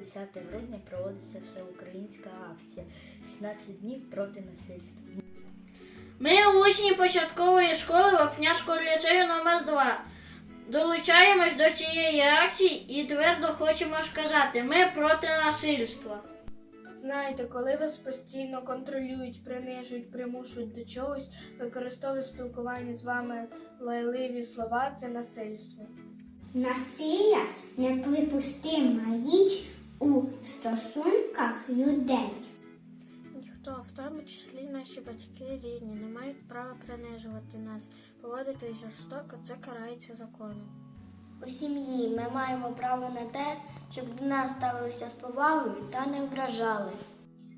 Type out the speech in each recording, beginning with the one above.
10 грудня проводиться всеукраїнська акція 16 днів проти насильства. Ми учні початкової школи Вапняшського ліцею номер 2 Долучаємось до цієї акції і твердо хочемо сказати, ми проти насильства. Знаєте, коли вас постійно контролюють, принижують, примушують до чогось, використовують спілкування з вами лайливі слова, це насильство. Насилля неприпустима річ у стосунках людей. Ніхто, в тому числі наші батьки рідні, не мають права принижувати нас, поводити жорстоко, це карається законом. У сім'ї ми маємо право на те, щоб до нас ставилися з повагою та не ображали.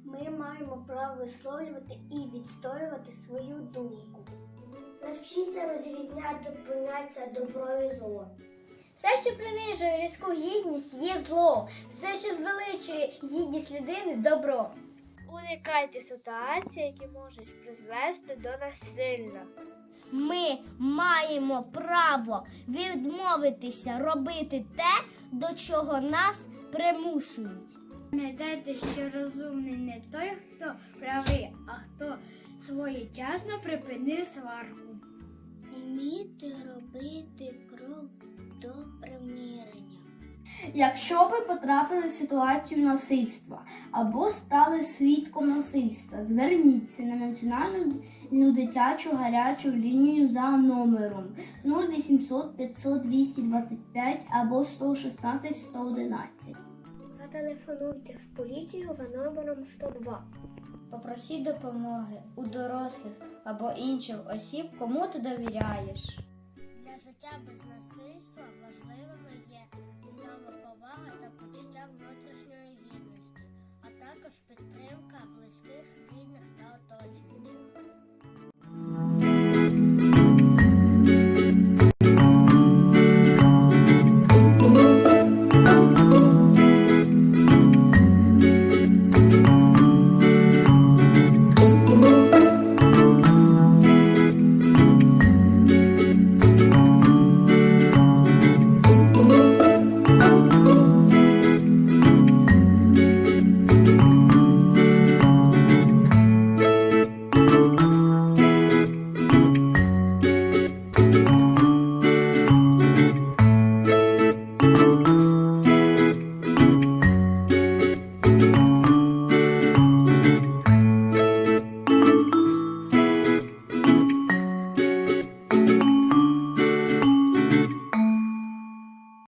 Ми маємо право висловлювати і відстоювати свою думку. Навчіться розрізняти поняття добро і зло. Все, що принижує людську гідність, є зло. Все, що звеличує гідність людини добро. Уникайте ситуацій, які можуть призвести до насилля. Ми маємо право відмовитися робити те, до чого нас примушують. Пам'ятайте, що розумний не той, хто правий, а хто своєчасно припинив сварку. Вміти робити крок. Якщо ви потрапили в ситуацію насильства або стали свідком насильства, зверніться на національну дитячу гарячу лінію за номером 0800 500 225 або 116 111. Зателефонуйте в поліцію за номером 102. Попросіть допомоги у дорослих або інших осіб, кому ти довіряєш. Для життя без насильства важливими є нас підтримка близьких рідних.